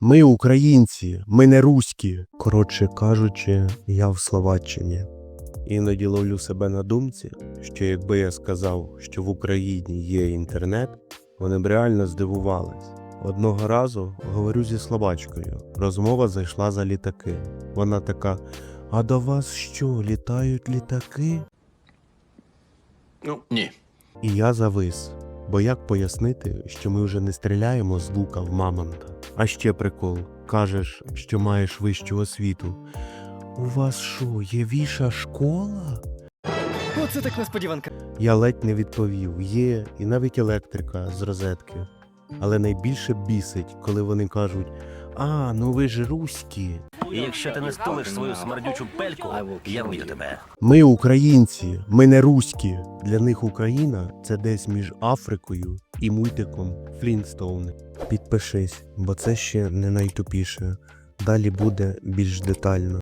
Ми українці, ми не руські. Коротше кажучи, я в Словаччині. Іноді ловлю себе на думці, що якби я сказав, що в Україні є інтернет, вони б реально здивувались. Одного разу говорю зі словачкою. Розмова зайшла за літаки. Вона така: А до вас що, літають літаки? Ну, ні. І я завис. Бо як пояснити, що ми вже не стріляємо з лука в мамонта? А ще прикол. Кажеш, що маєш вищу освіту. У вас що, є віша школа? Оце так несподіванка. Я ледь не відповів: є, і навіть електрика з розетки. Але найбільше бісить, коли вони кажуть: А, ну ви ж руські. І якщо ти не стулиш свою смердючу пельку, я вб'ю тебе. Ми українці, ми не руські. Для них Україна це десь між Африкою і мультиком Флінстоуни. Підпишись, бо це ще не найтупіше. Далі буде більш детально.